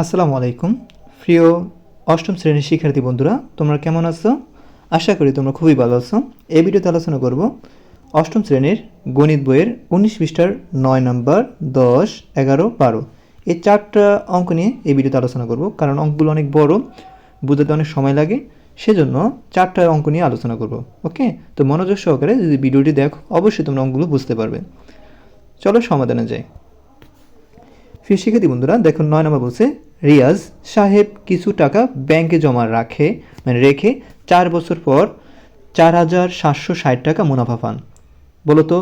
আসসালামু আলাইকুম। প্রিয় অষ্টম শ্রেণির শিক্ষার্থী বন্ধুরা, তোমরা কেমন আছো? আশা করি তোমরা খুবই ভালো আছো। এই ভিডিওতে আলোচনা করব অষ্টম শ্রেণির গণিত বইয়ের উনিশ পৃষ্ঠার নয় নম্বর দশ এগারো বারো। এই চারটা অঙ্ক নিয়ে এই ভিডিওতে আলোচনা করব, কারণ অঙ্কগুলো অনেক বড়, বুঝতে অনেক সময় লাগে, সেজন্য চারটা অঙ্ক নিয়ে আলোচনা করব, ওকে? তো মনোযোগ সহকারে যদি ভিডিওটি দেখো, অবশ্যই তোমরা অঙ্কগুলো বুঝতে পারবে। চলো সমাধানে যাই। প্রিয় শিক্ষার্থী বন্ধুরা, দেখুন নয় নম্বর বলছে, রিয়াজ সাহেব কিছু টাকা ব্যাংকে জমা রাখে মানে রেখে চার বছর পর চার হাজার সাতশো ষাট টাকা মুনাফা পান। বলতো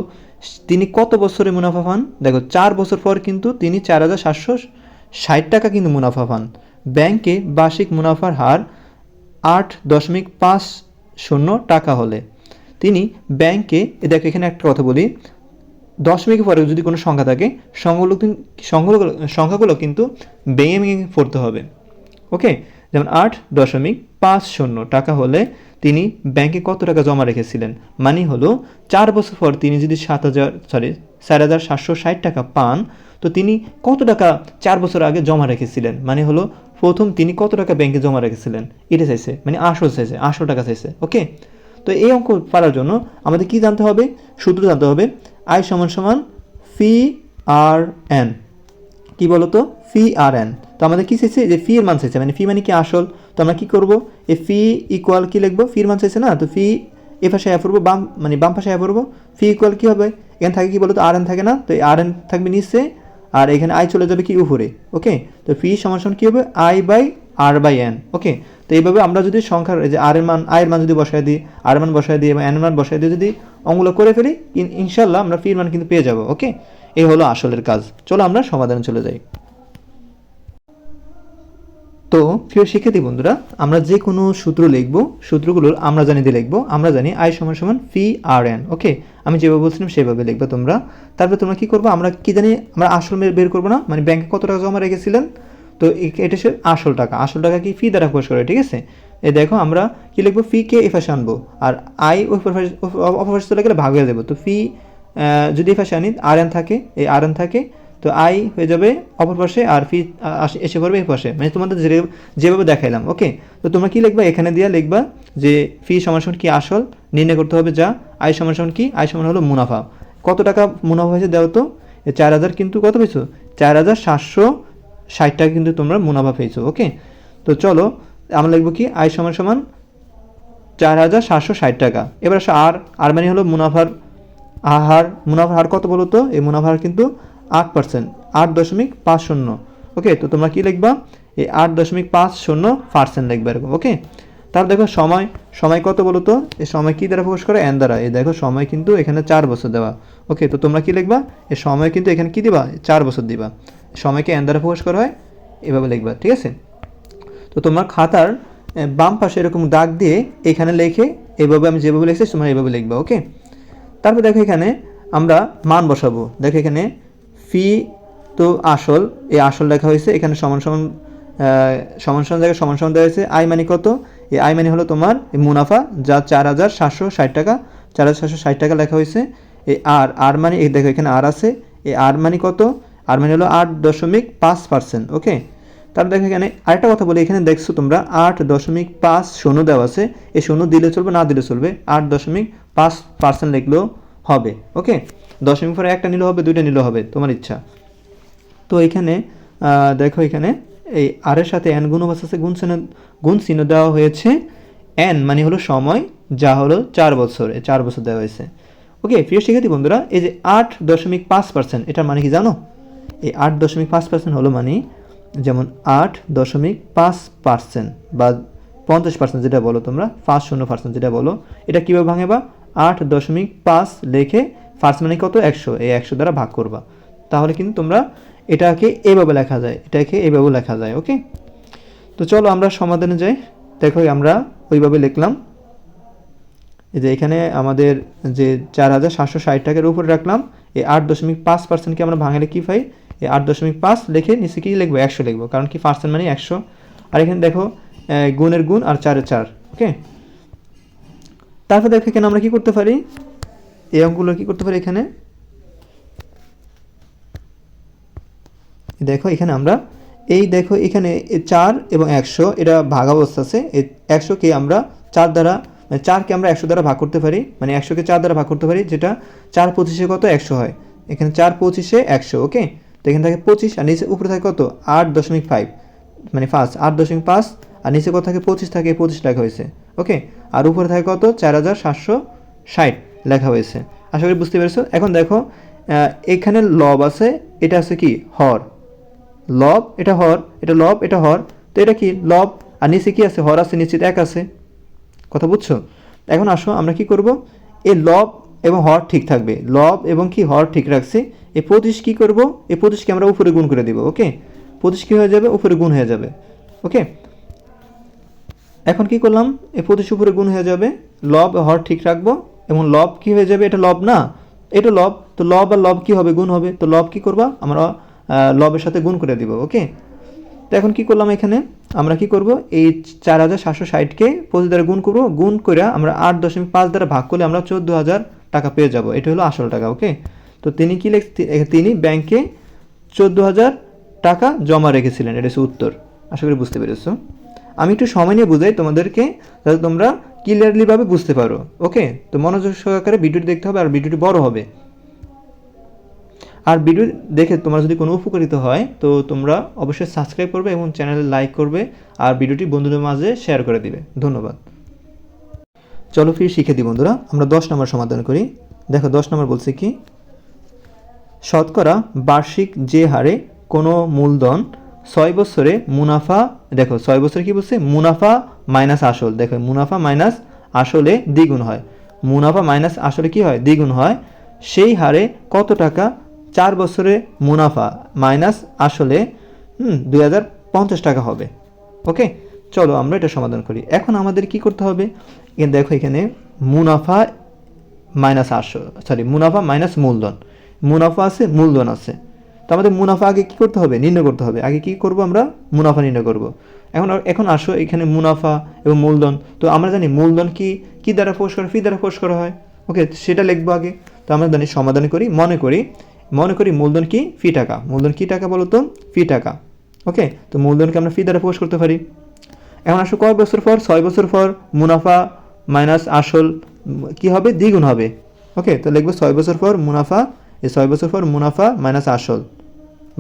তিনি কত বছরে মুনাফা পান? দেখো, চার বছর পর কিন্তু তিনি চার হাজার সাতশো ষাট টাকা কিন্তু মুনাফা পান। ব্যাংকে বার্ষিক মুনাফার হার আট দশমিক পাঁচ শূন্য টাকা হলে। তিনি ব্যাংকে দেখো এখানে একটা কথা বলি দশমিকের পরে যদি কোনো সংখ্যা থাকে, সংখ্যাগুলো সংখ্যাগুলো সংখ্যাগুলো কিন্তু ভেঙে পড়তে হবে। ওকে? যেমন আট দশমিক পাঁচ শূন্য টাকা হলে তিনি ব্যাংকে কত টাকা জমা রেখেছিলেন? মানে হলো চার বছর পর তিনি যদি সাত হাজার সরি চার হাজার সাতশো ষাট টাকা পান, তো তিনি কত টাকা চার বছর আগে জমা রেখেছিলেন? মানে হলো প্রথম তিনি কত টাকা ব্যাংকে জমা রেখেছিলেন? এটা চাইছে মানে আটশো চাইছে, আটশো টাকা চাইছে, ওকে? তো এই অঙ্ক পারার জন্য আমাদের কি জানতে হবে? সূত্র জানতে হবে আই সমান সমান ফি আর এন। কি বলতো? ফি আর এন। তো আমাদের কি চাইছে? যে ফি এর মান চাইছে। মানে ফি মানে কি আসল? তো আমরা কি করব? এ ফি ইকুয়াল কি লিখব? ফির মান চাইছে না? তো ফি এ পাশে আয় পড়ব, বাম মানে বাম পাশে আয় পড়ব। ফি ইকুয়াল কী হবে? এখানে থাকে কি বলতো? আর এন থাকে না? তো এই আর এন থাকবে নিচে। আর এখানে আই চলে যাবে কি উপরে? ওকে? তো ফি সমান সমান কি হবে? I by R by N. Okay? তো এইভাবে আমরা যদি সংখ্যার যে আর এর মান আয়ের মান যদি বসায় দিই আর মান বসায় দিই এবং এন মান বসায় দিয়ে যদি অঙ্কগুলো করে ফেলি ইনশাল্লাহ আমরা ফির মান কিন্তু পেয়ে যাব, ওকে? এই হলো আসলের কাজ। চলো আমরা সমাধানে চলে যাই। তো প্রিয় শিক্ষার্থী বন্ধুরা, আমরা যে কোনো সূত্র লিখব, সূত্রগুলোর আমরা জানি দিয়ে লিখব, আমরা জানি আই সমান সমান ফি আর এন ওকে? আমি যেভাবে বলছিলাম সেভাবে লিখবে তোমরা। তারপরে তোমরা কি করব? আমরা কি জানি, আমরা আসল বের করব না? মানে ব্যাংকে কত টাকা জমা রেখেছিলেন? তো এ- এটা হচ্ছে আসল টাকা। আসল টাকা কি ফি দ্বারা প্রকাশ করে ঠিক আছে? এ দেখো আমরা কি লিখব? ফি কে এ পাশে আনব। আর আই পাশে চলে গেলে ভাগ হয়ে যাব। তো ফি যদি এ আনি আর এন থাকে, এই আর এন থাকে, তো আই হয়ে যাবে অপর পাশে আর ফি এসে পড়বে এই পাশে। মানে তোমাদের যে- যেভাবে দেখাইলাম ওকে তো তোমরা কি লিখবা? এখানে দিয়ে লিখবা যে ফি সমান সমান কি আসল, নির্ণয় করতে হবে যা আই সমান সমান কি? আই সমান হলো মুনাফা। কত টাকা মুনাফা হয়েছে দেও তো? চার হাজার কিন্তু কত পেয়েছ? চার হাজার সাতশো ষাট টাকা কিন্তু তোমরা মুনাফা পেয়েছ ওকে তো চলো, আমরা লিখব কি? আয় সমান সমান চার হাজার সাতশো ষাট টাকা। এবার আসো, আর আর মানে হলো মুনাফার হার মুনাফার হার কত বলো তো? এই মুনাফার কিন্তু আট পার্সেন্ট আট দশমিক পাঁচ শূন্য ওকে তো তোমরা কি লিখবা? এই আট দশমিক পাঁচ শূন্য পার্সেন্ট লিখবে এরকম ওকে তার দেখো সময় সময় কত বলো তো? এই সময় কি দ্বারা প্রকাশ করে? এন দ্বারা। এই দেখো সময় কিন্তু এখানে চার বছর দেওয়া ওকে তো তোমরা কি লিখবা? এই সময় কিন্তু এখানে কি দিবা? চার বছর দিবা। সময়কে এন প্রকাশ করা হয়, এভাবে লিখবা, ঠিক আছে? তো তোমার খাতার বাম পাশে এরকম দাগ দিয়ে এখানে লিখে এইভাবে আমি যেভাবে লিখছি, তোমরা এইভাবে লিখবা, ওকে? তারপর দেখো এখানে আমরা মান বসাবো। দেখো এখানে ফি, তো আসল, এই আসল লেখা হয়েছে, এখানে সমান সমান সমান সমান জায়গায় সমান সমান দেওয়া হয়েছে আই মানি কত? এই আই মানি হলো তোমার মুনাফা, যা চার হাজার সাতশো ষাট টাকা, চার হাজার সাতশো ষাট টাকা লেখা হয়েছে, এই আর আর মানে এই দেখো এখানে আর আছে, এই আর মানি কত? আর মানে হলো আট দশমিক পাঁচ পার্সেন্ট, ওকে? তারপর দেখো এখানে আরেকটা কথা বলি, এখানে দেখছ তোমরা আট দশমিক পাঁচ শূন্য দেওয়া আছে, এই শূন্য দিলে চলবে, না দিলে চলবে, আট দশমিক পাঁচ পার্সেন্ট লিখলেও হবে, ওকে? দশমিক পরে একটা নিলেও হবে, দুইটা নিলেও হবে, তোমার ইচ্ছা। তো এখানে দেখো এখানে, এই আর এর সাথে এন গুণ আছে গুণ চিহ্ন গুণ চিহ্ন দেওয়া হয়েছে এন মানে হলো সময়, যা হলো চার বছর চার বছর দেওয়া হয়েছে। ওকে, প্রিয় শিক্ষার্থী বন্ধুরা, এই যে আট দশমিক পাঁচ পার্সেন্ট, এটার মানে কি জানো? এই আট দশমিক পাঁচ পার্সেন্ট হলো মানে যেমন আট দশমিক পাঁচ পার্সেন্ট বা পঞ্চাশ পার্সেন্ট যেটা বলো তোমরা, পাঁচ শূন্য পার্সেন্ট যেটা বলো, এটা কীভাবে ভাঙে বা? আট দশমিক পাঁচ লেখে ফার্স্ট মানে কত? একশো। এই একশো দ্বারা ভাগ করবা। তাহলে কিন্তু তোমরা এটাকে এইভাবে লেখা যায়, এটাকে এইভাবে লেখা যায় ওকে তো চলো আমরা সমাধানে যাই। দেখো, আমরা ওইভাবে লিখলাম। যে এখানে আমাদের যে চার হাজার সাতশো ষাট টাকার উপরে রাখলাম। এই আট দশমিক পাঁচ পার্সেন্টকে আমরা ভাঙালে কী পাই? আট দশমিক পাঁচ লিখে নিচে কি লিখব, একশো লিখব, কারণ কি পার্সেন্ট মানে একশো। আর এখানে দেখো গুণের গুণ আর চারের চার, ওকে? তারপর দেখো এখানে আমরা কি করতে পারি? এই অঙ্কগুলো কি করতে পারি এখানে? দেখো এখানে আমরা, এই দেখো এখানে চার এবং একশো, এটা ভাগ অবস্থা আছে একশোকে আমরা চার দ্বারা মানে চারকে আমরা একশো দ্বারা ভাগ করতে পারি মানে একশোকে চার দ্বারা ভাগ করতে পারি, যেটা চার পঁচিশে কত? একশো হয়। এখানে চার পঁচিশে একশো, ওকে? তো এখানে থাকে পঁচিশ, আর নিচে উপরে থাকে কত? আট দশমিক ফাইভ মানে পাঁচ, আট দশমিক পাঁচ, আর নিচে কত থাকে পঁচিশ থাকে পঁচিশ লেখা হয়েছে, ওকে? আর উপরে থাকে কত? চার হাজার সাতশো ষাট লেখা হয়েছে। আশা করি বুঝতে পেরেছ? এখন দেখো এখানে লব আছে, এটা আছে কি? হর। লব, এটা হর, এটা লব, এটা হর। তো এটা কি? লব। আর নিচে কি আছে? হর আছে, নিশ্চিত এক আছে। কথা বুঝছ? এখন আসো, আমরা কি করব? এই লব এবং হর ঠিক থাকবে। লব এবং কি? হর ঠিক রাখছি। এই পঁচিশ কি করব? এই পঁচিশকে আমরা উপরে গুণ করে দিব, ওকে? পঁচিশ কি হয়ে যাবে? উপরে গুণ হয়ে যাবে, ওকে? এখন কি করলাম? এই পঁচিশ উপরে গুণ হয়ে যাবে। লব, হর ঠিক রাখব এবং লব কি হয়ে যাবে? এটা লব না। এটা লব। তো লব আর লব কি হবে? গুণ হবে। তো লব কি করবা? আমরা লবের সাথে গুণ করে দিব, ওকে? তো এখন কি করলাম এখানে? আমরা কি করব? এই চার হাজার সাতশো ষাটকে পঁচিশ দ্বারা গুণ করব। গুণ করে আমরা আট দশমিক পাঁচ দ্বারা ভাগ করলে আমরা চোদ্দ হাজার টাকা পেয়ে যাব। এটা হলো আসল টাকা, ওকে? তো তিনি কি লেখ তিনি ব্যাংকে চোদ্দ হাজার টাকা জমা রেখেছিলেন। এটা হচ্ছে উত্তর। আশা করি বুঝতে পেরেছ। আমি একটু সময় নিয়ে বুঝাই তোমাদেরকে, যাতে তোমরা ক্লিয়ারলিভাবে বুঝতে পারো, ওকে? তো মনোযোগ সহকারে ভিডিওটি দেখতে হবে আর ভিডিওটি বড় হবে। আর ভিডিও দেখে তোমার যদি কোনো উপকারিত হয়, তো তোমরা অবশ্যই সাবস্ক্রাইব করবে এবং চ্যানেলে লাইক করবে আর ভিডিওটি বন্ধুদের মাঝে শেয়ার করে দিবে। ধন্যবাদ। চলো ফির শিখে দিই বন্ধুরা। আমরা দশ নম্বর সমাধান করি। দেখো দশ নম্বর বলছে কি? শতকরা বার্ষিক যে হারে কোনো মূলধন ছয় বছরে মুনাফা, দেখো ছয় বছরে কি বলছে? মুনাফা মাইনাস আসল। দেখো মুনাফা মাইনাস আসলে দ্বিগুণ হয়। মুনাফা মাইনাস আসলে কি হয়? দ্বিগুণ হয়। সেই হারে কত টাকা চার বছরে মুনাফা মাইনাস আসলে, হুম, দুই হাজার পঞ্চাশ টাকা হবে। ওকে? চলো আমরা এটা সমাধান করি। এখন আমাদের কি করতে হবে? এখানে দেখো এখানে মুনাফা মাইনাস আটশো সরি মুনাফা মাইনাস মূলধন। মুনাফা আছে, মূলধন আছে। তো আমাদের মুনাফা আগে কি করতে হবে? নির্ণয় করতে হবে। আগে কি করব আমরা? মুনাফা নির্ণয় করব। এখন এখন আসো এখানে মুনাফা এবং মূলধন। তো আমরা জানি মূলধন কি কি দ্বারা ফোর্স করা, ফি দ্বারা ফোর্স করা হয়? ওকে, সেটা লিখব আগে। তো আমরা জানি সমাধান করি, মনে করি মনে করি মূলধন কি? ফি টাকা। মূলধন কি টাকা বলো তো ফি টাকা। ওকে? তো মূলধনকে আমরা ফি দ্বারা ফোর্স করতে পারি। এখন আসো কয় বছর পর? ছয় বছর পর মুনাফা মাইনাস আসল কি হবে? দ্বিগুণ হবে। ওকে? তো লিখব ছয় বছর পর মুনাফা, এই ছয় বছর পর মুনাফা মাইনাস আসল।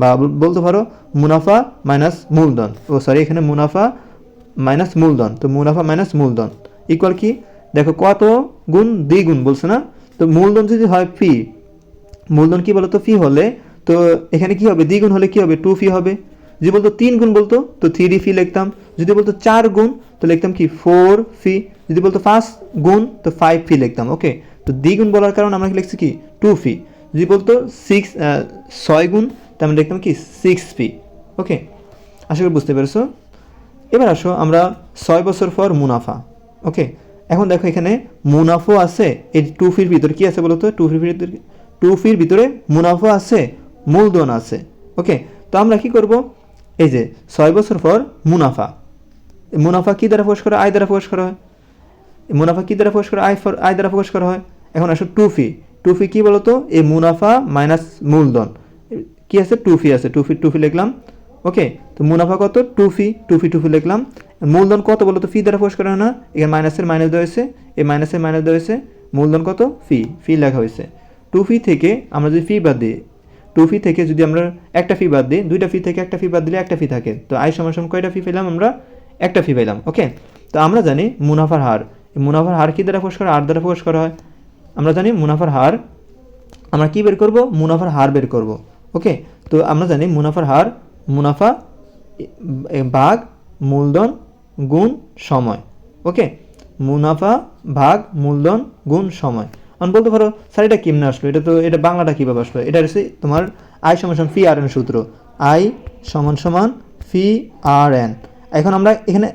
বা বলতে পারো মুনাফা মাইনাস মূলধন। ও সরি এখানে মুনাফা মাইনাস মূলধন। তো মুনাফা মাইনাস মূলধন। ইকুয়াল কি? দেখো কত গুণ? দ্বিগুণ বলছে না? তো মূলধন যদি হয় ফি মূলধন কি বলতো? ফি হলে তো এখানে কি হবে? দ্বিগুণ হলে কি হবে? টু ফি হবে। যদি বলতো তিন গুণ বলতো, তো থ্রি ফি লিখতাম। যদি বলতো চার গুণ, তো লিখতাম কি? ফোর ফি যদি বলতো পাঁচ গুণ, তো ফাইভ ফি লিখতাম ওকে তো দ্বিগুণ বলার কারণে আমরা লিখছি কি? টু ফি যদি বলতো সিক্স ছয় গুণ তো আমরা লিখতাম কি? সিক্স ফি ওকে আশা করি বুঝতে পেরেছ? এবার আসো আমরা ছয় বছর পর মুনাফা ওকে এখন দেখো এখানে মুনাফো আছে, এই টু ফির ভিতরে কি আছে বলো তো টু ফির ভিতরে টু ফির ভিতরে মুনাফা আছে, মূলধন আছে। ওকে তো আমরা কি করব? এই যে ছয় বছর পর মুনাফা। মুনাফা কি দ্বারা প্রকাশ করা? আয় দ্বারা প্রকাশ করা হয়। মুনাফা কি দ্বারা প্রকাশ করা? আয় ফর আয় দ্বারা প্রকাশ করা হয়। এখন আসো টু ফি টু ফি কি বলতো? এই মুনাফা মাইনাস মূলধন। কি আছে? টু ফি আছে। টু ফি টু ফি লিখলাম। ওকে তো মুনাফা কত? টু ফি টু ফি টু ফি লিখলাম। মূলধন কত বলতো? ফি দ্বারা প্রকাশ করা হয় না। এখানে মাইনাসের মাইনাস দেওয়া হয়েছে। এই মাইনাসের মাইনাস দেওয়া হয়েছে। মূলধন কত? ফি। ফি লেখা হয়েছে। টু ফি থেকে আমরা যদি ফি বাদ দিই টু ফি থেকে যদি আমরা একটা ফি বাদ দিই, দুইটা ফি থেকে একটা ফি বাদ দিলে একটা ফি থাকে। তো আই সমান কয়টা ফি পেলাম আমরা? একটা ফি পেলাম ওকে তো আমরা জানি মুনাফার হার। মুনাফার হার কি দ্বারা প্রকাশ করা? আর দ্বারা প্রকাশ করা হয়। আমরা জানি মুনাফার হার, আমরা কি বের করব? মুনাফার হার বের করব ওকে তো আমরা জানি মুনাফার হার, মুনাফা ভাগ মূলধন গুণ সময় ওকে মুনাফা ভাগ মূলধন গুণ সময়। আমি বলতে পারো, স্যার, এটা কেমনে আসলো? এটা তো, এটা বাংলাটা কীভাবে আসলো? এটা হচ্ছে তোমার আই সমান সমান ফি আর এন সূত্র। আই সমান সমান ফি আর এন এখন আমরা এখানে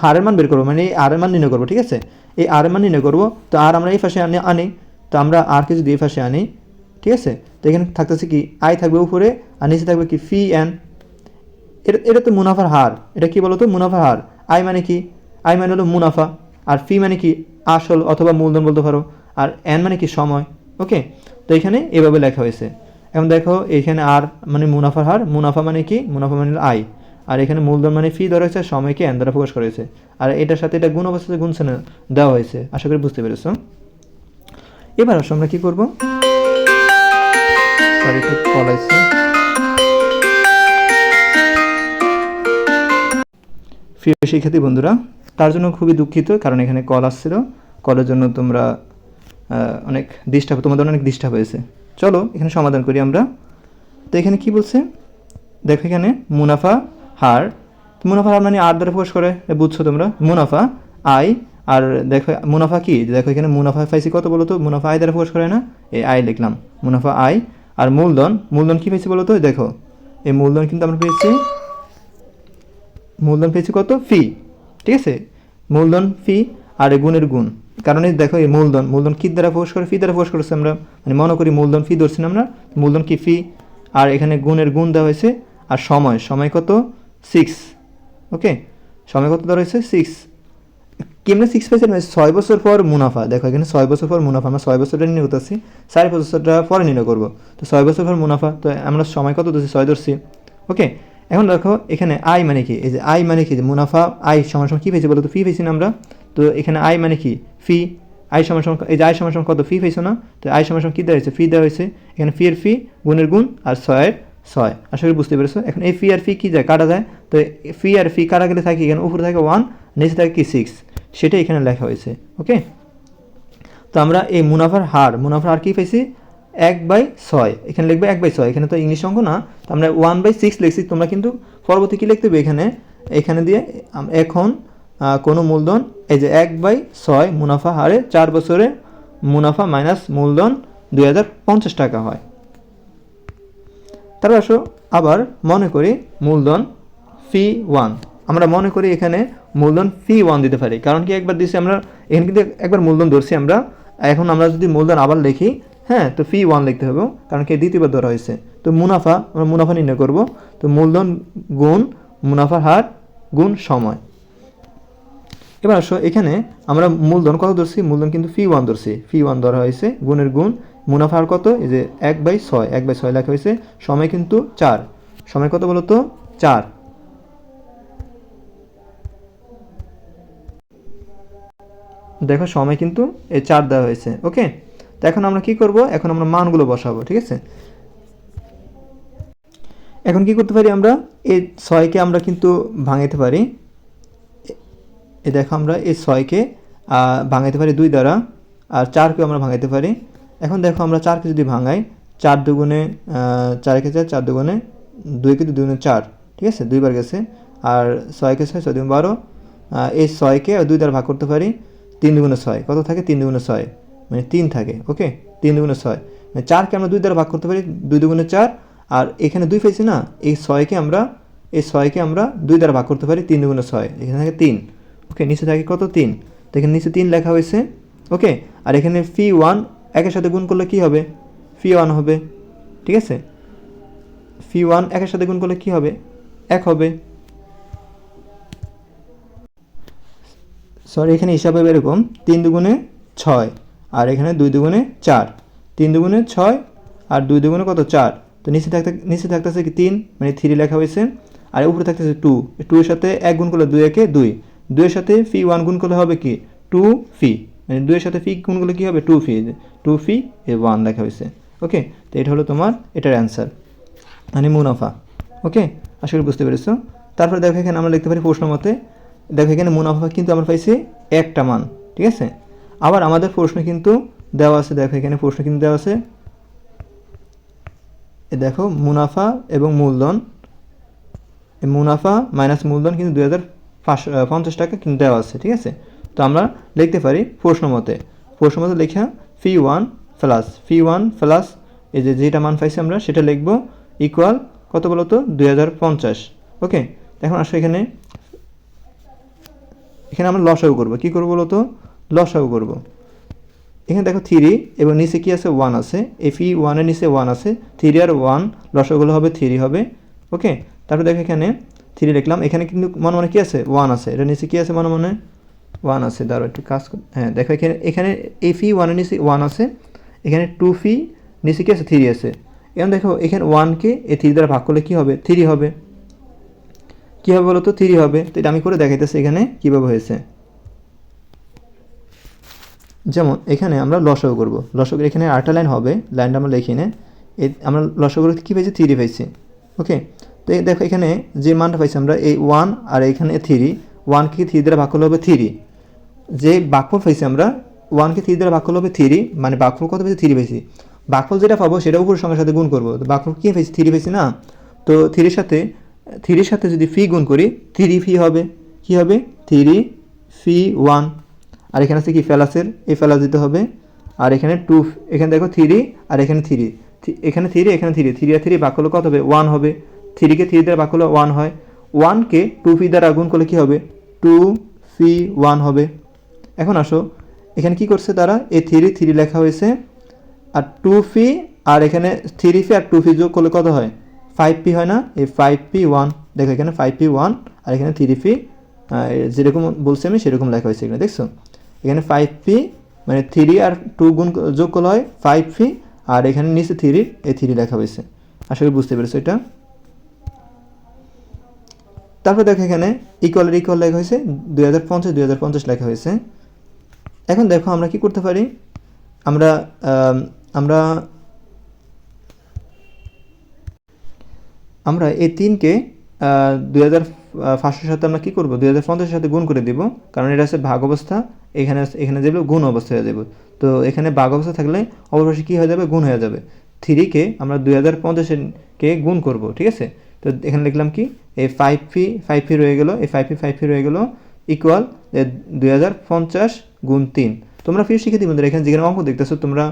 হারের মান বের করব মানে এই আর এর মান নির্ণয় করব, ঠিক আছে? এই আর এর মান নির্ণয় করব, তো আর আমরা এই পাশে আনি আনি, তো আমরা আরকে যদি এই পাশে আনি, ঠিক আছে? তো এখানে থাকতেছে কি আই থাকবে উপরে, আর নিচে থাকবে কি ফি এন এটা এটা তো মুনাফার হার, এটা কি বলতো? মুনাফার হার। আই মানে কি? আই মানে হলো মুনাফা, আর ফি মানে কি? আসল অথবা মূলধন বলতে পারো। আর এন মানে কি সময়? ওকে তো এখানে এভাবে লেখা হয়েছে। এখন দেখো, এখানে আর মানে মুনাফার হার, মুনাফা মানে কি? মুনাফা মানে আই আর এখানে মূলধন মানে ফি ধরা হয়েছে, সময়কে এন দ্বারা প্রকাশ করা হয়েছে। আর এটার সাথে এটা গুণ অবস্থাতে গুণছে দেওয়া হয়েছে। আশা করি বুঝতে পেরেছ। এবার আসো, আমরা কি করব? কল প্রিয় শিক্ষার্থী বন্ধুরা, তার জন্য খুবই দুঃখিত, কারণ এখানে কল আসছিল। কলের জন্য তোমরা অনেক ডিস্টার্ব তোমাদের অনেক ডিস্টার্ব হয়েছে। চলো, এখানে সমাধান করি আমরা। তো এখানে কি বলছে? দেখো এখানে, মুনাফা, হার। মুনাফা, হার মানে আর দ্বারা প্রকাশ করে বুঝছ তোমরা? মুনাফা, আই, আর দেখো, মুনাফা কি? দেখো এখানে মুনাফা পাইছি কত বলো তো? মুনাফা আই দ্বারা প্রকাশ করে না? এই আই লিখলাম। মুনাফা আই, আর মূলধন মূলধন কি পেয়েছি বলো তো? দেখো এই মূলধন কিন্তু আমরা পেয়েছি। মূলধন পেয়েছি কত? ফি, ঠিক আছে? মূলধন, ফি, আর গুণের গুণ। কারণ দেখো এই মূলধন মূলধন কি দ্বারা প্রকাশ করে? ফি দ্বারা প্রকাশ করেছি আমরা। মানে মনে করি মূলধন, ফি ধরছি না আমরা। মূলধন কি ফি? আর এখানে গুণের গুণ দেওয়া হয়েছে। আর সময় সময় কত? সিক্স ওকে সময় কত দেওয়া হয়েছে? সিক্স কেমনে সিক্স পার্সেন্ট ছয় বছর পর মুনাফা। দেখো এখানে ছয় বছর পর মুনাফা। আমরা ছয় বছরটা নিয়ে করতেছি, চার বছরটা পরে নির্ণয় করব। তো ছয় বছর পর মুনাফা, তো আমরা সময় কত ধরছি? ছয় ধরছি। ওকে এখন দেখো, এখানে আই মানে কি? এই যে আই মানে কি? যে মুনাফা আই সমান সমান কী পেয়েছি বলো তো ফি পেয়েছি আমরা। তো এখানে আই মানে কি? ফি আই সমান সমান এই যে আই সমান কত ফি পেয়েছ না? তো আই সমান কী দেওয়া হয়েছে? ফি দেওয়া হয়েছে। এখানে ফি এর ফি গুণের গুণ আর ছয়ের ছয় আশা করি বুঝতে পেরেছ। এখন এই ফি আর ফি কী যায়? কাটা যায়? তো ফি আর ফি কাটা গেলে থাকে এখানে উপরে থাকে ওয়ান নিচে থাকে কি সিক্স সেটা এখানে লেখা হয়েছে ওকে তো আমরা এই মুনাফার হার মুনাফার হার কী পাইছি? এক বাই ছয়। এখানে লিখবে এক বাই ছয়। এখানে তো ইংলিশ অঙ্ক না। তো আমরা ওয়ান বাই সিক্স লিখছি। তোমরা কিন্তু পরবর্তী কী লিখতে হবে এখানে? এখানে দিয়ে এখন কোনো মূলধন, এই যে এক বাই ছয় মুনাফা হারে চার বছরে মুনাফা মাইনাস মূলধন দুই হাজার পঞ্চাশ টাকা হয়। তারপর আসো, আবার মনে করি মূলধন ফি ওয়ান। আমরা মনে করি এখানে মূলধন ফি ওয়ান দিতে পারি। কারণ কি একবার দিচ্ছি আমরা, এখানে কিন্তু একবার মূলধন ধরছি আমরা। এখন আমরা যদি মূলধন আবার লিখি হ্যাঁ তো ফি ওয়ান লিখতে হবে। কারণ কি দ্বিতীয়বার ধরা হয়েছে। তো মুনাফা, আমরা মুনাফা নির্ণয় করব। তো মূলধন গুণ মুনাফার হার গুণ সময়। এবার আসো, এখানে আমরা মূলধন কত ধরছি? মূলধন কিন্তু ফি ওয়ান ধরছি। ফি ওয়ান ধরা হয়েছে গুণের গুণ মুনাফার কত? এই যে এক বাই ছয়, এক বাই ছয় লেখা হয়েছে সময় কিন্তু চার। সময় কত বলো তো চার। দেখো সময় কিন্তু এই চার দেওয়া হয়েছে, ওকে? তো এখন আমরা কি করব? এখন আমরা মানগুলো বসাবো, ঠিক আছে? এখন কি করতে পারি আমরা? এই ছয়কে আমরা কিন্তু ভাঙাইতে পারি। এ দেখো আমরা এই ছয়কে ভাঙাইতে পারি দুই দ্বারা, আর চারকেও আমরা ভাঙাইতে পারি। এখন দেখো আমরা চারকে যদি ভাঙাই, চার দুগুণে চারকে চার চার দুগুণে দুই কিন্তু দুগুণে চার, ঠিক আছে? দুইবার গেছে। আর ছয়কে ছয় ছয় দুগুণ বারো এই ছয়কে দুই দ্বারা ভাগ করতে পারি তিন দুগুণে ছয়। কত থাকে? তিন দুগুণে ছয়। মানে তিন থাকে, ওকে? তিন দুগুণে ছয়। মানে চারকে আমরা দুই দ্বারা ভাগ করতে পারি, দুই দুগুণে চার, আর এখানে দুই পেয়েছি না, এই ছয়কে আমরা, এই ছয়কে আমরা দুই দ্বারা ভাগ করতে পারি তিন দুগুণে ছয়। এখানে থাকে তিন। ওকে নিচে থাকে কত? তিন। তো এখানে নিচে তিন লেখা হয়েছে। ওকে আর এখানে ফি ওয়ান একের সাথে গুণ করলে কি হবে? ফি ওয়ান হবে। ঠিক আছে? ফি ওয়ান একের সাথে গুণ করলে কি হবে? এক হবে। সরি এখানে হিসাব হবে এরকম। তিন দুগুণে ছয়, আর এখানে দুই দুগুণে চার। তিন দুগুণে ছয়, আর দুই দুগুণে কত? চার। তো নিচে থাকতে নিচে থাকতেছে কি তিন? মানে থ্রি লেখা হয়েছে। আর উপরে থাকতেছে টু টু এর সাথে এক গুণ করলে দুই, একে দুই। দুইয়ের সাথে ফি ওয়ান গুণ করলে হবে কি? টু ফি মানে দুয়ের সাথে ফি গুণ করলে কী হবে? টু ফি টু ফি এ ওয়ান লেখা হয়েছে। ওকে? তো এটা হলো তোমার, এটার অ্যান্সার মানে মুনাফা। ওকে? আশা করি বুঝতে পেরেছ। তারপরে দেখো এখানে আমরা লিখতে পারি প্রশ্ন মতে, দেখো এখানে মুনাফা কিন্তু আমরা পাইছি একটা মান, ঠিক আছে? আবার আমাদের প্রশ্ন কিন্তু দেওয়া আছে, দেখো এখানে প্রশ্ন কিন্তু দেওয়া আছে। এ দেখো, মুনাফা এবং মূলধন। মুনাফা মাইনাস মূলধন কিন্তু দুই হাজার পাঁচশো পঞ্চাশ টাকা কিন্তু দেওয়া আছে, ঠিক আছে? তো আমরা লিখতে পারি প্রশ্ন মতে। প্রশ্ন মতে লেখা ফি ওয়ান প্লাস, ফি ওয়ান প্লাস, এই যে যেটা মান পাইছি আমরা, সেটা লিখব ইকুয়াল কত বলো তো? দুই হাজার পঞ্চাশ। ওকে? এখন আসো এখানে। এখানে আমরা লসাগু করব। কী করব বলো তো? লসাগু করব। এখানে দেখো থ্রি এবং নিচে কি আছে? ওয়ান আছে। এফ ই ওয়ানের নিচে ওয়ান আছে। থ্রি আর ওয়ান লসাগুলো হবে থ্রি হবে। ওকে? তারপর দেখো এখানে থ্রি লিখলাম এখানে কিন্তু মনে মনে কি আছে? ওয়ান আছে। এটা নিচে কি আছে মনে মনে? ওয়ান আছে। দাঁড়ো একটু কাজ কর- হ্যাঁ দেখো এখানে এখানে এফ ই ওয়ানের নিচে ওয়ান আছে। এখানে টু ফি নিচে কি আছে? থ্রি আছে। এখন দেখো, এখানে ওয়ানকে এই থ্রি দ্বারা ভাগ করলে কী হবে? থ্রি হবে। কী হবে বলো তো? থ্রি হবে। তো এটা আমি করে দেখাইতেছি এখানে কীভাবে হয়েছে। যেমন, এখানে আমরা লসও করব। লসকের এখানে আটটা লাইন হবে। লাইনটা আমরা লিখি নে। আমরা লসগর কী পেয়েছি? থ্রি পেয়েছি। ওকে তো দেখো এখানে যে মানটা পাইছি আমরা, এই ওয়ান আর এখানে থ্রি ওয়ানকে থ্রি দ্বারা ভাগ করলে হবে থ্রি যে বাকফল পাইছি আমরা ওয়ানকে থ্রি দ্বারা ভাগ করলে হবে থ্রি মানে বাকফল কত পেয়েছি থ্রি পেয়েছি বাকফল যেটা পাবো সেটা উপর সঙ্গে সাথে গুণ করব। তো বাকফল কী পেয়েছি থ্রি পেয়েছি না। তো থ্রির সাথে থ্রির সাথে যদি ফি গুণ করি থ্রি ফি হবে। কি হবে? থ্রি ফি ওয়ান আর এখানে আছে কি? ফেলাসের এই ফেলাস দিতে হবে। আর এখানে টু এখানে দেখো থ্রি আর এখানে থ্রি এখানে থ্রি এখানে থ্রি থ্রি আর থ্রি বাক করলে কত হবে? ওয়ান হবে। থ্রিকে থ্রি দ্বারা বাক করলে ওয়ান হয়। ওয়ানকে টু ফি দ্বারা গুণ করলে কী হবে? টু ফি ওয়ান হবে। এখন আসো, এখানে কি করছে তারা? এই থ্রি থ্রি লেখা হয়েছে। আর টু ফি আর এখানে থ্রি ফি আর টু ফি যোগ করলে কত হয়? ফাইভ পি হয় না? এই ফাইভ পি ওয়ান দেখো এখানে ফাইভ পি ওয়ান আর এখানে থ্রি ফি যেরকম বলছি আমি সেরকম লেখা হয়েছে এখানে, দেখছ? এখানে ফাইভ পি মানে থ্রি আর টু গুণ যোগ করলে হয় ফাইভ পি আর এখানে নিচে থ্রি এই থ্রি লেখা হয়েছে। করি বুঝতে পেরেছ এটা। তারপর দেখো এখানে ইকুয়ালের ইকুয়াল লেখা হয়েছে দুই হাজার পঞ্চাশ দুই হাজার পঞ্চাশ লেখা হয়েছে। এখন দেখো আমরা কি করতে পারি? আমরা আম, আমরা আমরা এই তিনকে দুই হাজার পাঁচশোর সাথে আমরা কী করব? দুই হাজার পঞ্চাশের সাথে গুণ করে দিব কারণ এটা হচ্ছে ভাগ অবস্থা। এখানে এখানে যাবে গুণ অবস্থা হয়ে যাবে। তো এখানে ভাগ অবস্থা থাকলে অবশ্যই কী হয়ে যাবে? গুণ হয়ে যাবে। থ্রিকে আমরা দুই হাজার পঞ্চাশেরকে গুণ করব ঠিক আছে? তো এখানে লিখলাম কি? এই ফাইভ ফি ফাইভ ফি রয়ে গেলো, এই ফাইভ ফি ফাইভ ফি রয়ে গেলো ইকুয়াল দুই হাজার পঞ্চাশ গুণ তিন। তোমরা ফির শিখে দিই এখানে যেখানে অঙ্ক দেখতেছো, তোমরা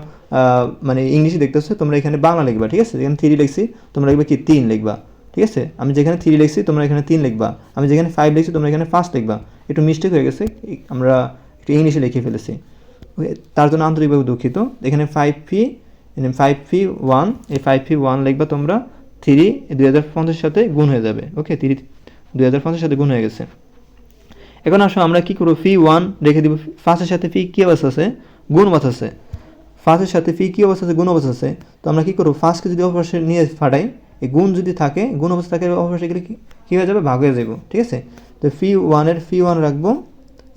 মানে ইংলিশে দেখতেছো, তোমরা এখানে বাংলা লিখবা, ঠিক আছে? এখানে থ্রি লিখছি, তোমরা লিখবে কি? তিন লিখবা, ঠিক আছে? আমি যেখানে থ্রি লিখছি, তোমরা এখানে তিন লিখবা। আমি যেখানে ফাইভ লিখছি, তোমরা এখানে ফার্স্ট লিখবা। একটু মিস্টেক হয়ে গেছে আমরা একটু ইংলিশে লিখে ফেলেছি। তার জন্য আন্তরিকভাবে দুঃখিত। এখানে ফাইভ ফি ফাইভ ফি ওয়ান এই ফাইভ ফি ওয়ান লিখবা তোমরা। থ্রি দুই হাজার পঞ্চাশের সাথে গুণ হয়ে যাবে। ওকে থ্রি দুই হাজার পঞ্চাশের সাথে গুণ হয়ে গেছে। এখন আসো, আমরা কি করব? ফি ওয়ান রেখে দিব। ফার্স্টের সাথে ফি কী অবস্থা আছে? গুণ অবস্থা আছে ফার্স্টের সাথে ফি কী অবস্থা আছে? গুণ অবস্থা আছে। তো আমরা কি করব? ফার্স্টকে যদি অবশ্যই নিয়ে ফাটাই, এই গুণ যদি থাকে গুণ অবস্থা থাকে অবশ্যই গেলে কী হয়ে যাবে? ভাগ হয়ে যাব। ঠিক আছে? তো ফি ওয়ানের ফি ওয়ান রাখব।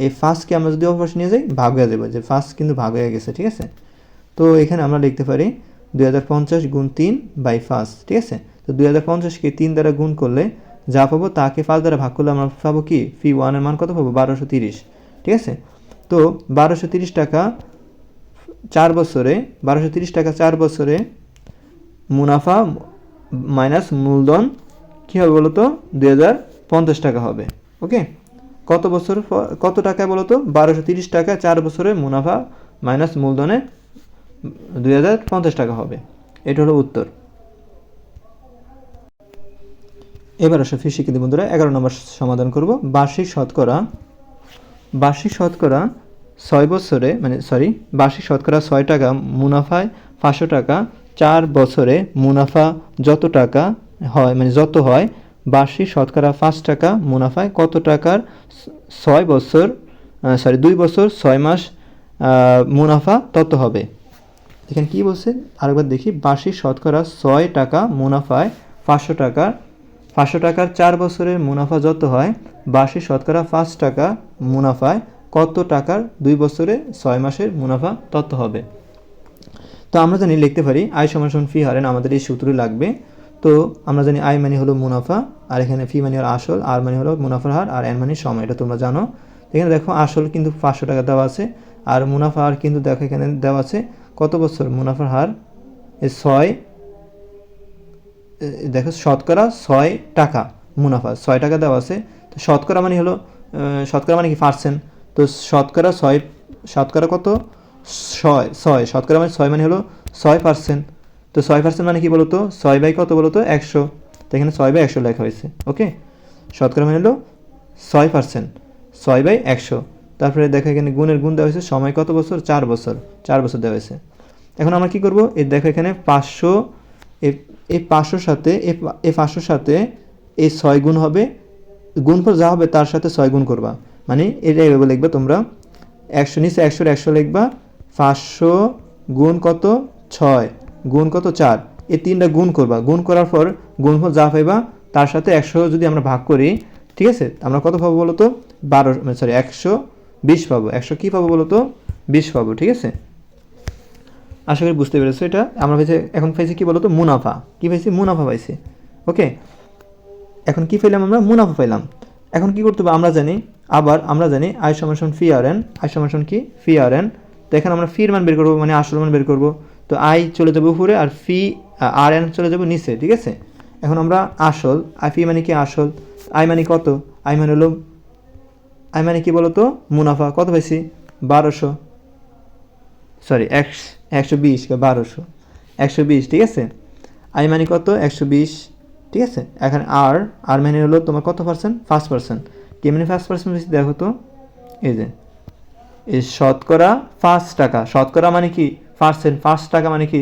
এই ফার্স্টকে আমরা যদি অবশ্যই নিয়ে যাই, ভাগ হয়ে যাব। যে ফার্স্ট কিন্তু ভাগ হয়ে গেছে। ঠিক আছে? তো এখানে আমরা লিখতে পারি দুই হাজার পঞ্চাশ গুণ তিন বাই ফার্স্ট ঠিক আছে? তো দুই হাজার পঞ্চাশকে তিন দ্বারা গুণ করলে যা পাবো তাকে ফার্স্ট দ্বারা ভাগ করলে আমরা পাবো কি? ফি ওয়ানের মান কত পাবো? বারোশো তিরিশ, ঠিক আছে? তো বারোশো তিরিশ টাকা চার বছরে, বারোশো তিরিশ টাকা চার বছরে মুনাফা মাইনাস মূলধন কী হবে বলো তো? দুই হাজার পঞ্চাশ টাকা হবে, ওকে? কত বছর কত টাকায় বলো তো? বারোশো তিরিশ টাকা চার বছরে মুনাফা মাইনাস মূলধনে দুই হাজার পঞ্চাশ টাকা হবে। এটা হলো উত্তর। এবার আসো ফির শিক্ষিত বন্ধুরা, এগারো নম্বর সমাধান করব। বার্ষিক শতকরা বার্ষিক শতকরা ছয় বছরে মানে সরি বার্ষিক শতকরা ছয় টাকা মুনাফায় পাঁচশো টাকা, চার বছরে মুনাফা যত টাকা হয় মানে যত হয়, বার্ষিক শতকরা পাঁচ টাকা মুনাফায় কত টাকার ছয় বছর সরি দুই বছর, ছয় মাস মুনাফা তত হবে। এখানে কি বলছে? আরেকবার দেখি, বার্ষিক শতকরা ছয় টাকা মুনাফায় পাঁচশো টাকা। পাঁচশো টাকার চার বছরের মুনাফা যত হয়, বার্ষিক শতকরা পাঁচ টাকা মুনাফায় কত টাকার দুই বছরে ছয় মাসের মুনাফা তত হবে? তো আমরা জানি, লিখতে পারি আয় সমান ফি হারেন, আমাদের এই সূত্রই লাগবে। তো আমরা জানি আয় মানে হলো মুনাফা, আর এখানে ফি মানে হলো আসল, আর মানে হলো মুনাফার হার, আর এন মানে সময়, এটা তোমরা জানো। এখানে দেখো, আসল কিন্তু পাঁচশো টাকা দেওয়া আছে, আর মুনাফা হার কিন্তু দেখো, এখানে দেওয়া আছে কত বছর? মুনাফার হার? ছয় দেখো শতকরা ছয় টাকা মুনাফা, ছয় টাকা দেওয়া আছে। তো শতকরা মানে হলো শতকরা মানে কি? পার্সেন্ট। তো শতকরা ছয়, শতকরা কত? ছয় ছয়। শতকরা মানে ছয় মানে হলো ছয় পার্সেন্ট। তো ছয় পার্সেন্ট মানে কি বলতো? ছয় বাই কত বলতো? একশো। তো এখানে ছয় বাই একশো লেখা হয়েছে, ওকে? শতকরা মানে হলো ছয় পার্সেন্ট, ছয় বাই একশো। তারপরে দেখো এখানে গুণের গুণ দেওয়া হয়েছে, সময় কত বছর? চার বছর। চার বছর দেওয়া হয়েছে। এখন আমরা কি করব? এই দেখো এখানে পাঁচশো, এই পাঁচশোর সাথে এ পাঁচশোর সাথে এই ছয় গুণ হবে। গুণফল যা হবে তার সাথে ছয় গুণ করবা। মানে এটা এভাবে লিখবে তোমরা। একশো নিচে একশোর একশো লিখবা। পাঁচশো গুণ কত? ছয়। গুণ কত? চার। এই তিনটা গুণ করবা। গুণ করার পর গুণফল যা পাইবা, তার সাথে একশো যদি আমরা ভাগ করি, ঠিক আছে? আমরা কত পাবো বলো তো বারো সরি একশো বিশ পাবো। একশো কী পাবো বলো তো? বিশ পাবো, ঠিক আছে? আশা করি বুঝতে পেরেছ এটা। আমরা পেয়েছি এখন পেয়েছি কী বলো তো মুনাফা। কী পেয়েছি মুনাফা পাইছি। ওকে? এখন কি পেলাম আমরা? মুনাফা পেলাম এখন কি করতে হবে? আমরা জানি, আবার আমরা জানি আয় সমান ফি আর এন আয় সমান কি? ফি আর এন তো এখানে আমরা ফির মান বের করব মানে আসল মান বের করব। তো আই চলে যাবে উপরে আর ফি আর এন চলে যাবে নিচে, ঠিক আছে? এখন আমরা আসল আই ফি মানে কি আসল? আই মানে কত? আই মানে হলো আই মানে কি বলতো? মুনাফা, কত পাইছি? বারোশো। সরি একশো একশো বিশ বারোশো। একশো বিশ, ঠিক আছে? আই মানে কত? একশো বিশ, ঠিক আছে? এখন আর আর মানে হলো তোমার কত পার্সেন্ট ফার্স্ট পার্সেন্ট কি মানে ফার্স্ট পার্সেন্ট বেশি দেখো তো? এই যে, এই শতকরা ফার্স্ট টাকা। শতকরা মানে কি? পার্সেন্ট ফার্স্ট টাকা মানে কি?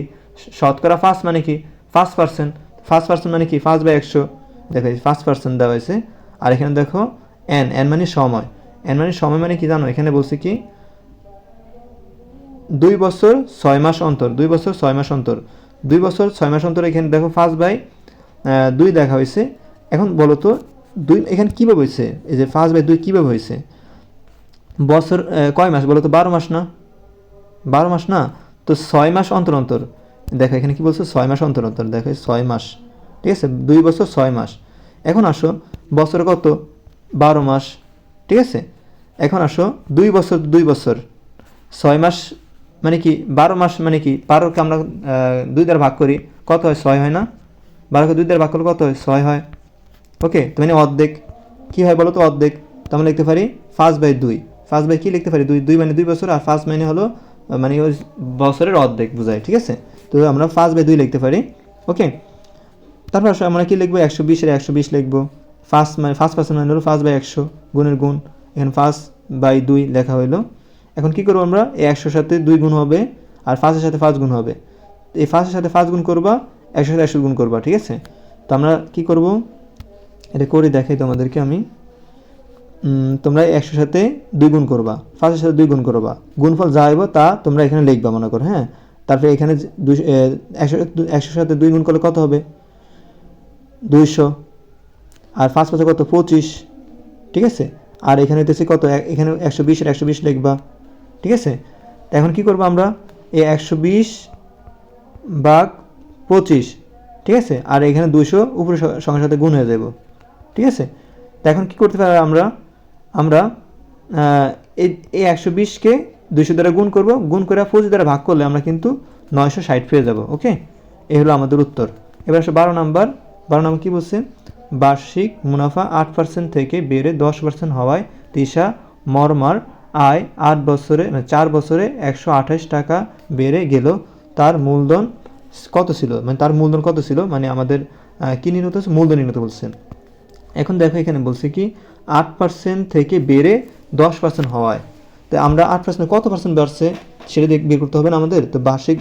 শতকরা ফার্স্ট মানে কি? ফার্স্ট পার্সেন্ট ফার্স্ট পার্সেন্ট মানে কি? ফার্স্ট বাই একশো। দেখো ফার্স্ট পার্সেন্ট দেওয়া হয়েছে। আর এখানে দেখো এন এন মানে সময়। এন মানে সময় মানে কি জানো? এখানে বলছে কি, দুই বছর ছয় মাস অন্তর, দুই বছর ছয় মাস অন্তর। দুই বছর ছয় মাস অন্তর এখানে দেখো ফার্স্ট বাই দুই দেখা হয়েছে। এখন বলো তো, দুই, এখানে কীভাবে হয়েছে? এই যে ফার্স্ট বাই দুই কীভাবে হয়েছে? বছর কয় মাস? বলো তো, বারো মাস না? বারো মাস না? তো ছয় মাস অন্তর অন্তর। দেখো, এখানে কি বলছো? ছয় মাস অন্তর অন্তর। দেখো, ছয় মাস। ঠিক আছে? দুই বছর ছয় মাস। এখন আসো, বছর কত? বারো মাস। ঠিক আছে? এখন আসো, দুই বছর দুই বছর, ছয় মাস মানে কি, বারো মাস মানে কি, বারোকে আমরা দুই দ্বারা ভাগ করি, কত হয় ছয় হয় না? বারোকে দুই দ্বারা ভাগ করলে কত হয়? ছয় হয়। ওকে তো মানে অর্ধেক। কী হয় বলো তো অর্ধেক। তো আমরা লিখতে পারি ফার্স্ট বাই দুই। ফার্স্ট বাই কী লিখতে পারি? দুই দুই মানে দুই বছর আর ফার্স্ট মানে হলো মানে ওই বছরের অর্ধেক বোঝায়, ঠিক আছে? তো আমরা ফার্স্ট বাই দুই লিখতে পারি। ওকে তারপর আমরা কী লিখব? একশো বিশের একশো বিশ লিখব। ফার্স্ট মানে ফার্স্ট পার্সেন্ট মানে হলো ফার্স্ট বাই একশো গুণের গুণ। এখানে ফার্স্ট বাই দুই লেখা হইল। এখন কি করব আমরা? এই একশোর সাথে দুই গুণ হবে আর ফার্স্টের সাথে ফার্স্ট গুণ হবে। এই ফার্স্টের সাথে ফার্স্ট গুণ করবা, একশোর সাথে একশো গুণ করবা, ঠিক আছে? তো আমরা কী করব? এটা করে দেখাই তোমাদেরকে আমি। তোমরা একশোর সাথে দুই গুণ করবা। ফার্স্টের সাথে দুই গুণ করবা। গুণফল যা আইব তা তোমরা এখানে লিখবা, মনে করো হ্যাঁ? তারপরে এখানে দুই একশো, একশোর সাথে দুই গুণ করলে কত হবে? দুইশো। আর ফার্স্ট পাশে কত? পঁচিশ। ঠিক আছে? আর এখানে হইতেছে কত? এখানে একশো বিশ, আর একশো বিশ লিখবা। ঠিক আছে? এখন কি করব আমরা? এই একশো বিশ বাঘ পঁচিশ। ঠিক আছে? আর এখানে দুশো উপরে সঙ্গে সাথে গুণ হয়ে যাব ঠিক আছে? তো এখন কী করতে পারি আমরা? আমরা এই একশো বিশকে দুশো দ্বারা গুণ করব। গুণ করে পঁচিশ দ্বারা ভাগ করলে আমরা কিন্তু নয়শো ষাট পেয়ে যাব। ওকে? এই হলো আমাদের উত্তর। এবার আসলে বারো নাম্বার। বারো নাম্বার কী বলছে? বার্ষিক মুনাফা আট পার্সেন্ট থেকে বেড়ে দশ পার্সেন্ট হওয়ায় তিশা মরমার আয় আট বছরে মানে চার বছরে একশো আঠাশ টাকা বেড়ে গেল। তার মূলধন কত ছিল? মানে তার মূলধন কত ছিল? মানে আমাদের কী হচ্ছে মূলধন নির্ণত বলছেন এখন দেখো এখানে বলছে কি, আট পার্সেন্ট থেকে বেড়ে দশ পার্সেন্ট হওয়ায়। তো আমরা আট পার্সেন্ট কত পার্সেন্ট বাড়ছে সেটা দেখ, বের করতে হবে না আমাদের। তো বার্ষিক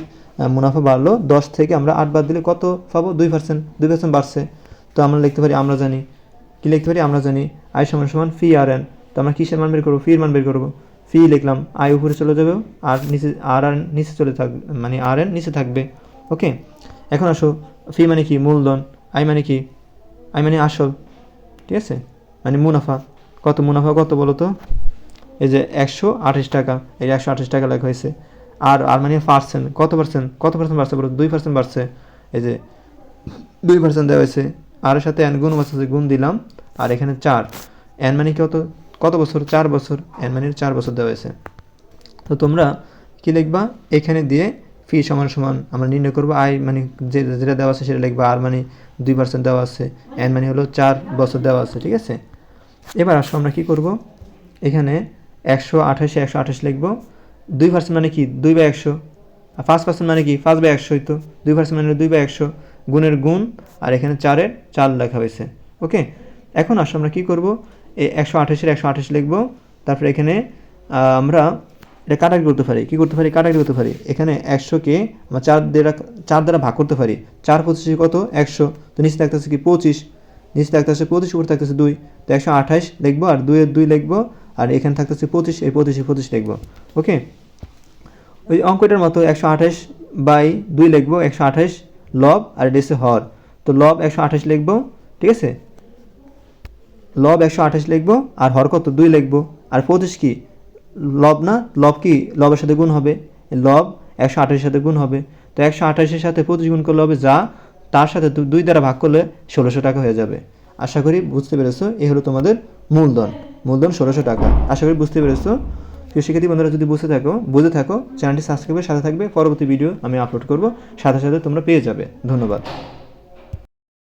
মুনাফা বাড়লো, দশ থেকে আমরা আট বাদ দিলে কত পাবো? দুই পার্সেন্ট দুই পার্সেন্ট বাড়ছে। তো আমরা লিখতে পারি, আমরা জানি। কী লিখতে পারি? আমরা জানি আয় সমান সমান ফি আর এন। তো আমরা কিসের মান বের করব? ফির মান বের করব। ফি লিখলাম আয় উপরে চলে যাবে, আর নিচে, আর আর নিচে চলে থাকবে মানে আর এন নিচে থাকবে। ওকে? এখন আসো, ফি মানে কি? মূলধন। আই মানে কি? আই মানে আসল। ঠিক আছে? মানে মুনাফা। কত মুনাফা, কত বলো তো? এই যে একশো আঠাশ টাকা। এই একশো আঠাশ টাকা লেখা হয়েছে। আর আর মানে পার্সেন্ট কত পার্সেন্ট কত পার্সেন্ট বাড়ছে বলো? দুই পার্সেন্ট বাড়ছে। এই যে দুই পার্সেন্ট দেওয়া হয়েছে। আর সাথে এন গুণ বাড়ছে গুণ দিলাম, আর এখানে চার। এন মানে কত? কত বছর? চার বছর। এন মানে চার বছর দেওয়া হয়েছে। তো তোমরা কি লিখবা? এখানে দিয়ে ফি সমান সমান আমরা নির্ণয় করব। আয় মানে যে যেটা দেওয়া আছে সেটা লিখবা। আর মানে দুই পার্সেন্ট দেওয়া আছে। এন মানে হলো চার বছর দেওয়া আছে, ঠিক আছে? এবার আসো আমরা কী করব? এখানে একশো আঠাশে একশো আঠাশ লিখব। দুই পার্সেন্ট মানে কি? দুই বা একশো। আর পাঁচ পার্সেন্ট মানে কি? পাঁচ বাই একশো হইতো। দুই পার্সেন্ট মানে দুই বা একশো। গুণের গুণ আর এখানে চারের চার লেখা হয়েছে, ওকে? এখন আসো আমরা কী করব? এই একশো আঠাশের একশো আঠাশ লিখব, তারপরে এখানে আমরা এটা কাটাকাটি করতে পারি। কী করতে পারি? কাটাকাটি করতে পারি। এখানে একশোকে আমরা চার দ্বারা চার দ্বারা ভাগ করতে পারি। চার পঁচিশে কত? একশো। তো নিচে থাকতে থাকতেছে কি? পঁচিশ। নিচে থাকতেছে পঁচিশ, উপরে থাকতেছে দুই। তো একশো আঠাশ লিখব আর দুইয়ের দুই লিখব, আর এখানে থাকতে থাকতেছে পঁচিশ, এই পঁচিশে পঁচিশ লিখব, ওকে? ওই অঙ্কটার মতো একশো আঠাশ বাই দুই লিখব, একশো আঠাশ লব আর এটা হর। তো লব একশো আঠাশ লিখব, ঠিক আছে? লব একশো আঠাশ লিখব আর হর কত? দুই লিখব। আর পঁচিশ কি? লব না? লব কি? লবের সাথে গুণ হবে। লব একশো আঠাশের সাথে গুণ হবে। তো একশো আঠাশের সাথে পঁচিশ গুণ করলে হবে যা? তার সাথে দুই দ্বারা ভাগ করলে ষোলোশো টাকা হয়ে যাবে। আশা করি বুঝতে পেরেছ? এ হলো তোমাদের মূলধন। মূলধন ষোলোশো টাকা। আশা করি বুঝতে পেরেছ? প্রিয় শিক্ষার্থী বন্ধুরা, যদি বসে থাকো, বুঝে থাকো চ্যানেলটি সাবস্ক্রাইবের সাথে থাকবে। পরবর্তী ভিডিও আমি আপলোড করব। সাথে সাথে তোমরা পেয়ে যাবে। ধন্যবাদ।